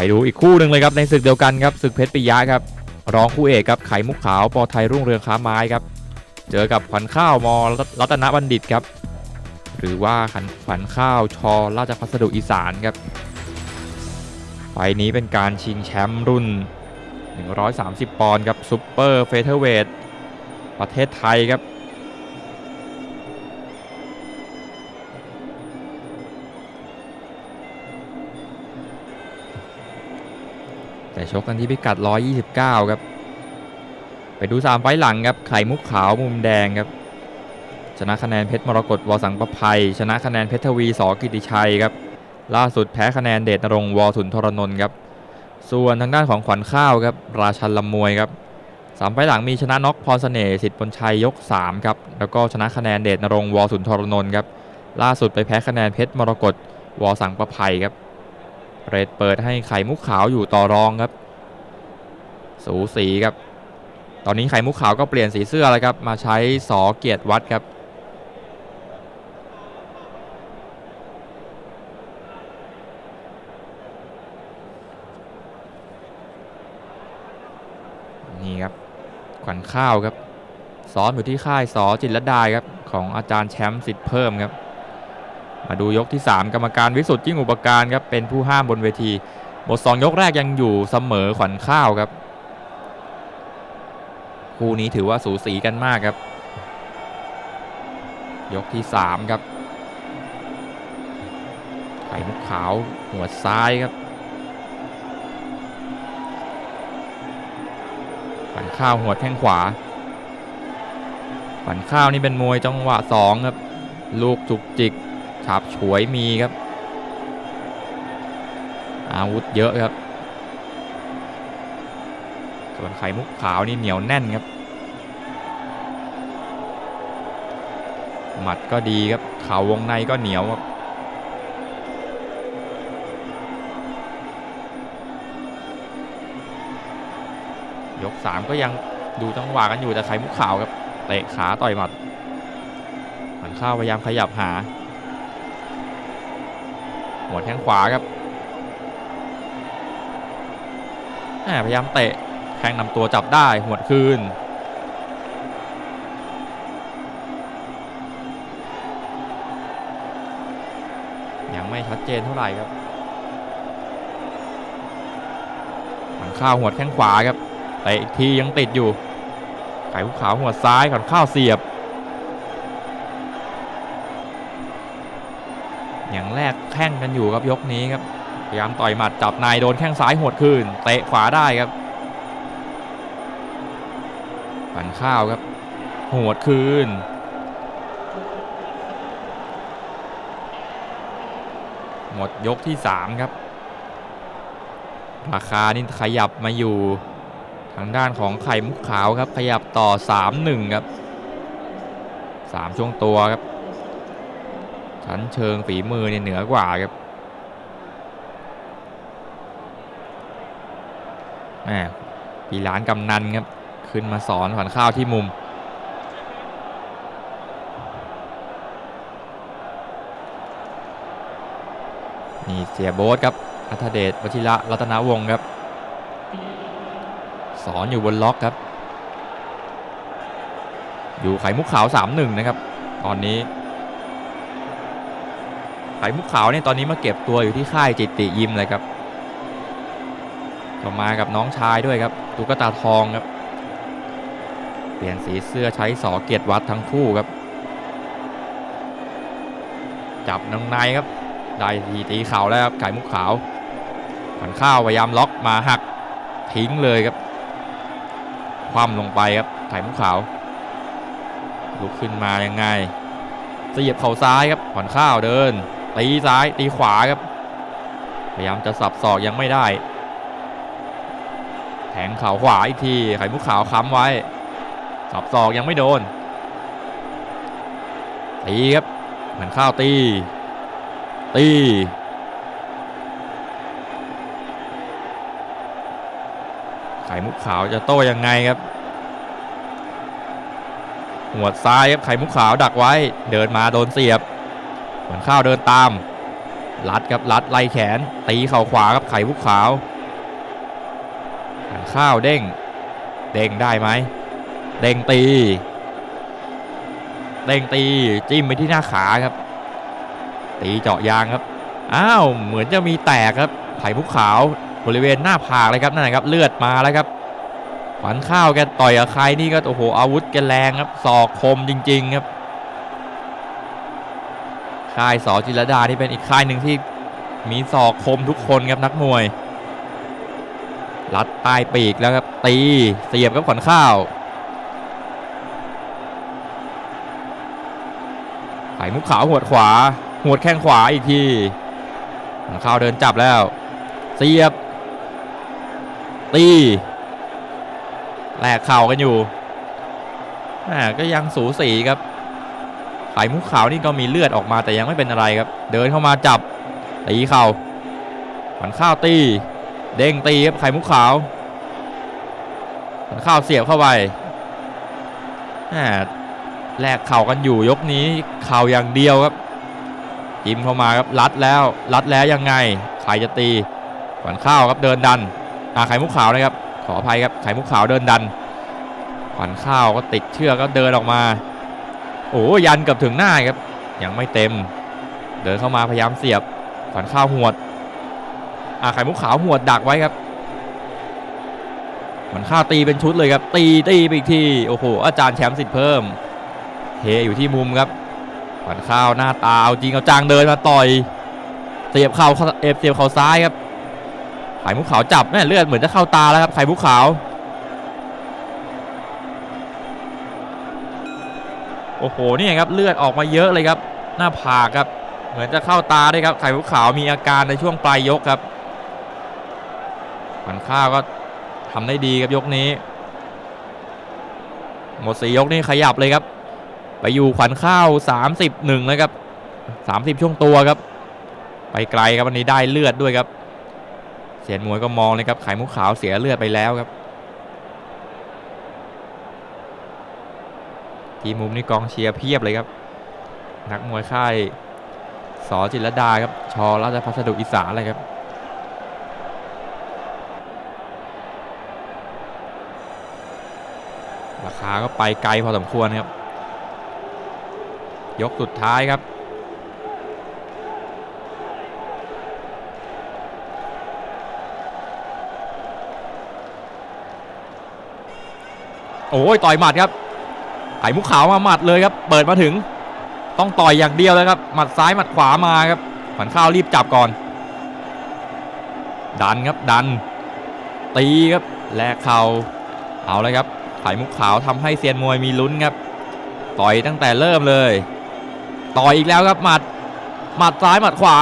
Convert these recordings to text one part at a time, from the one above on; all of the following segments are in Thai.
ไปดูอีกคู่หนึ่งเลยครับในศึกเดียวกันครับศึกเพชรปิยะครับรองคู่เอกครับไข่มุกขาวปอไทยรุ่งเรืองค้าไม้ครับเจอกับขวัญข้าวมอรัตนบัณฑิตครับหรือว่าขันขวัญข้าวชอราชพัสดุอีสานครับไฟล์นี้เป็นการชิงแชมป์รุ่น 130 ปอนด์ครับซูเปอร์เฟเธอร์เวทประเทศไทยครับ แต่ชกกันที่พิกัด 129 ครับ ไปดู 3 ไฟหลังครับ ไข่มุกขาวมุมแดงครับ ชนะคะแนนเพชรมรกตวสังประภัย ชนะคะแนนเพชรทวีสอกิติชัยครับ ล่าสุดแพ้คะแนนเดชนรงวสุนทรนนท์ครับ ส่วนทางด้านของขวัญข้าวครับ ราชันลำมวยครับสามไฟหลังมีชนะน็อกพรเสน่ห์สิทธิ์ปนชัยยก3ครับ แล้วก็ชนะคะแนนเดชนรงวสุนทรนนท์ครับ ล่าสุดไปแพ้คะแนนเพชรมรกตวสังประภัยครับ เรดเปิดให้ไข่มุกขาวอยู่ต่อรองครับ สูสีครับ ตอนนี้ไข่มุกขาวก็เปลี่ยนสีเสื้อแล้วครับ มาใช้สอเกียรติวัดครับ นี่ครับ ขวัญข้าวครับซ้อมอยู่ที่ค่ายสอจิตรดาครับ ของอาจารย์แชมป์สิทธิ์เพิ่มครับ มาดูยกที่ 3 กรรมการวิสุทธิ์ยิ่งอุปการครับเป็นผู้ห้ามบนเวทีหมด 2 ยกแรกยังอยู่เสมอขวัญข้าวครับ คู่นี้ถือว่าสูสีกันมากครับ ยกที่ 3 ครับไข่มุกขาวหัวซ้ายครับขวัญข้าวหัวแข้งขวาขวัญข้าวนี่เป็นมวยจังหวะสองครับ ลูกจุกจิก ฉาบฉวยมีครับ อาวุธเยอะครับ ส่วนไข่มุกขาวนี่เหนียวแน่นครับ หมัดก็ดีครับ เข่าวงในก็เหนียวครับยก 3 ก็ยังดูจังหวะกันอยู่แต่ไข่มุกขาวครับเตะขาต่อยหมัดหันข้าวพยายามขยับหา หัวแข้งขวาครับแหมพยายามเตะแข้งนำตัวจับได้หัวดคืนยังไม่ชัดเจนเท่าไหร่ครับขอนข้าวหัวดแข้งขวาครับเตะอีกทียังติดอยู่ไข่ภูขาวหัวซ้ายขอนข้าวเสียบ ข้งกันอยู่ครับยกนี้ครับพยายามต่อยหมัดจับนายโดนแข้งซ้ายหดคืนเตะขวาได้ครับปั่นข้าวครับหดคืนหมดยกที่ 3 ครับ ราคานี่ขยับมาอยู่ทางด้านของไข่มุกขาวครับ ขยับต่อ 3-1 ครับ 3 ช่วงตัวครับ ชั้นเชิงฝีมือเนี่ยเหนือกว่าครับแหมปีร้านกำนันครับ ขึ้นมาสอนขวัญข้าวที่มุม นี่เสียโบ๊ทครับอัธเดชวชิระรัตนวงศ์ครับ สอนอยู่บนล็อกครับ อยู่ไข่มุกขาว 3-1 นะครับ ตอนนี้ ไข่มุกขาวเนี่ยตอนนี้มาเก็บตัวอยู่ที่ค่ายจิตติยิมเลยครับก็มากับน้องชายด้วยครับตุ๊กตาทองครับ เปลี่ยนสีเสื้อใช้สอเกียรติวัดทั้งคู่ครับ จับนงในครับ ได้ทีตีเข่าแล้วครับไข่มุกขาวขวัญข้าวพยายามล็อกมาหักทิ้งเลยครับ คว่ำลงไปครับไข่มุกขาว ลุกขึ้นมายังไงเสียบเข่าซ้ายครับขวัญข้าวเดิน ตีซ้ายตีขวาครับ พยายามจะสับศอกยังไม่ได้ แทงเข่าขวาอีกทีไข่มุกขาวค้ำไว้ สับศอกยังไม่โดนตีครับขวัญข้าวตี ตีไข่มุกขาวจะโต้ยังไงครับ หัวซ้ายครับไข่มุกขาวดักไว้ เดินมาโดนเสียบ เหมือนข้าวเดินตาม ลัดครับลัดไล่แขน ตีเข่าขวาครับไข่มุกขาวหันข้าวเด้ง เด้งได้ไหม เด้งตี เด้งตีจิ้มไปที่หน้าขาครับ ตีเจาะยางครับ อ้าว เหมือนจะมีแตกครับ ไข่มุกขาวบริเวณหน้าผากเลยครับนั่นนะครับ เลือดมาแล้วครับขวัญข้าวแกต่อยกับใครนี่ก็โอ้โหอาวุธแกแรงครับศอกคมจริง ๆ ครับ ค่ายสอจิรดานี่เป็นอีกค่ายหนึ่งที่มีศอกคมทุกคนครับนักมวยรัดใต้ปีกแล้วครับตีเสียบกับขวัญข้าวไข่มุกขาวหัวดขวา หัวดแข้งขวาอีกทีขวัญข้าวเดินจับแล้ว เสียบ ตีแลกเข่ากันอยู่ก็ยังสูสีครับ ไข่มุกขาวนี่ก็มีเลือดออกมาแต่ยังไม่เป็นอะไรครับ เดินเข้ามาจับตีเข่าขวัญข้าวตี เด้งตีครับไข่มุกขาวขวัญข้าวเสียบเข้าไปแหมแลกเข่ากันอยู่ยกนี้เข่าอย่างเดียวครับจิ้มเข้ามาครับรัดแล้วรัดแล้วยังไงใครจะตีขวัญข้าวครับเดินดันอ่าไข่มุกขาวนะครับขออภัยครับไข่มุกขาวเดินดันขวัญข้าวก็ติดเชือกก็เดินออกมา โอ้ยันกับถึงหน้าครับ ยังไม่เต็ม เดินเข้ามาพยายามเสียบขวัญข้าวหวดอ่าไข่มุกขาวหวดดักไว้ครับขวัญข้าวตีเป็นชุดเลยครับ ตีตีไปอีกทีโอ้โหอาจารย์แชมป์สิทธิ์เพิ่มเฮอยู่ที่มุมครับขวัญข้าวหน้าตาเอาจริงเอาจังเดินมาต่อยเสียบเข่าเอฟเสียบเข่าซ้ายครับไข่มุกขาวจับแม่เลือดเหมือนจะเข้าตาแล้วครับไข่มุกขาว โอ้โหนี่ครับเลือดออกมาเยอะเลยครับ หน้าผากครับ เหมือนจะเข้าตาด้วยครับ ไข่มุกขาวมีอาการในช่วงปลายยกครับขวัญข้าวก็ทำได้ดีครับยกนี้ หมดสี่ยกนี่ขยับเลยครับ ไปอยู่ขวัญข้าว30หนึ่งเลยครับ30 ช่วงตัวครับ ไปไกลครับวันนี้ได้เลือดด้วยครับ เสียนมวยก็มองเลยครับไข่มุกขาวเสียเลือดไปแล้วครับ ที่มุมนี้กองเชียร์เพียบเลยครับ นักมวยค่ายสอจิรดาครับ ชอราชพัสดุอีสานเลยครับราคาก็ไปไกลพอสมควรครับ ยกสุดท้ายครับโอ้ยต่อยหมัดครับ ไข่มุกขาวมาหมัดเลยครับ เปิดมาถึง ต้องต่อยอย่างเดียวเลยครับ หมัดซ้ายหมัดขวามาครับขวัญข้าวรีบจับก่อน ดันครับดัน ตีครับแลกเข่าเอาเลยครับ ไข่มุกขาวทำให้เซียนมวยมีลุ้นครับ ต่อยตั้งแต่เริ่มเลย ต่อยอีกแล้วครับหมัด หมัดซ้ายหมัดขวา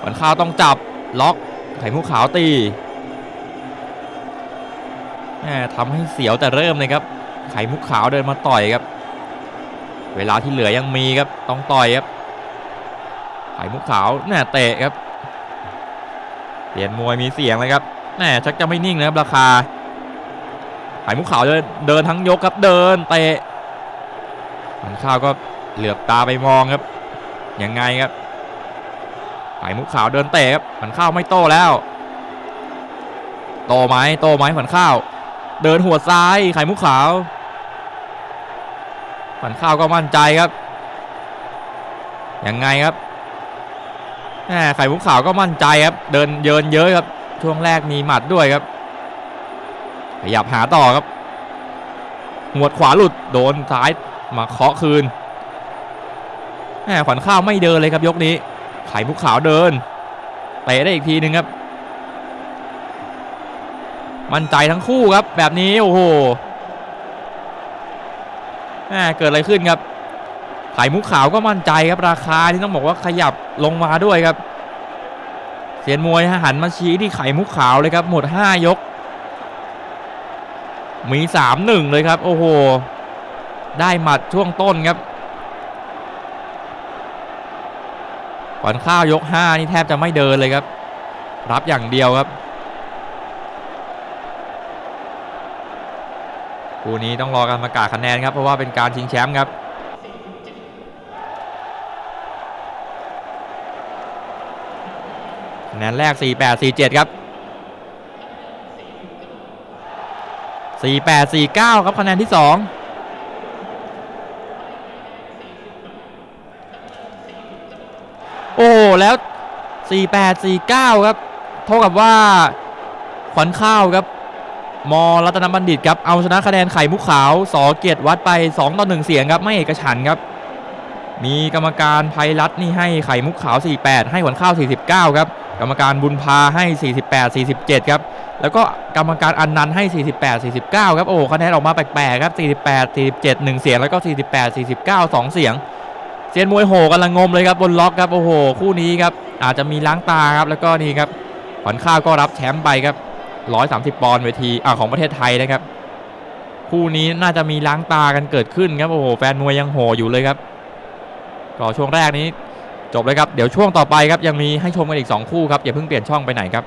ขวัญข้าวต้องจับล็อก ไข่มุกขาวตีแหมทำให้เสียวแต่เริ่มเลยครับ ไข่มุกขาวเดินมาต่อยครับ เวลาที่เหลือยังมีครับต้องต่อยครับ ไข่มุกขาวแน่เตะครับเปลี่ยนมวยมีเสียงเลยครับแน่ชักจะไม่นิ่งนะครับราคาไข่มุกขาวเดินเดินทั้งยกครับเดินเตะมันข้าวก็เหลือบตาไปมองครับยังไงครับไข่มุกขาวเดินเตะครับมันข้าวไม่โตแล้ว โตไหมโตไหมผันข้าว เดินหัวซ้ายไข่มุกขาว ผันข้าวก็มั่นใจครับยังไงครับไข่มุกขาวก็มั่นใจครับ เดินเยินเยอะครับ ช่วงแรกมีหมัดด้วยครับ ขยับหาต่อครับ หัวดขวาหลุดโดนซ้ายมาเคาะคืนแหมขวัญข้าวไม่เดินเลยครับยกนี้ ไข่มุกขาวเดินเตะได้อีกทีหนึ่งครับ มั่นใจทั้งคู่ครับ แบบนี้โอ้โห เกิดอะไรขึ้นครับ ไข่มุกขาวก็มั่นใจครับราคาที่ต้องบอกว่าขยับลงมาด้วยครับ เสียนมวยหันมาชี้ที่ไข่มุกขาวเลยครับ หมด 5 ยก มี3-1เลยครับ โอ้โห ได้หมัดช่วงต้นครับขวัญข้าวยก 5 นี่แทบจะไม่เดินเลยครับ รับอย่างเดียวครับ คู่นี้ต้องรอการประกาศคะแนนครับ เพราะว่าเป็นการชิงแชมป์ครับคะแนนแรก 48 47 ครับ 48 49 ครับคะแนนที่ 2โอ้แล้ว 48 49 ครับ เท่ากับว่าขวัญข้าวครับ มรัตนบัณฑิตครับเอาชนะคะแนนไข่มุกขาวสอเกียรติวัดไป2ต่อ1เสียงครับไม่เอกฉันครับ มีกรรมการภัยรัตน์นี่ให้ไข่มุกขาว 48 ให้ขวัญข้าว 49 ครับ กรรมการบุญพาให้ 48 47 ครับ แล้วก็กรรมการอันนันต์ให้ 48 49 ครับโอ้คะแนนออกมาแปลกๆครับ 48 47 1 เสียงแล้วก็ 48 49 2 เสียงเซียนมวยโหกำลังงมเลยครับบนล็อกครับโอ้โหคู่นี้ครับอาจจะมีล้างตาครับแล้วก็นี่ครับขวัญข้าวก็รับแชมป์ไปครับ 130 ปอนด์เวทีอ่าของประเทศไทยนะครับคู่นี้น่าจะมีล้างตากันเกิดขึ้นครับโอ้โหแฟนมวยยังโหอยู่เลยครับก็ช่วงแรกนี้จบเลยครับ เดี๋ยวช่วงต่อไปครับ ยังมีให้ชมกันอีก 2 คู่ครับ อย่าเพิ่งเปลี่ยนช่องไปไหนครับ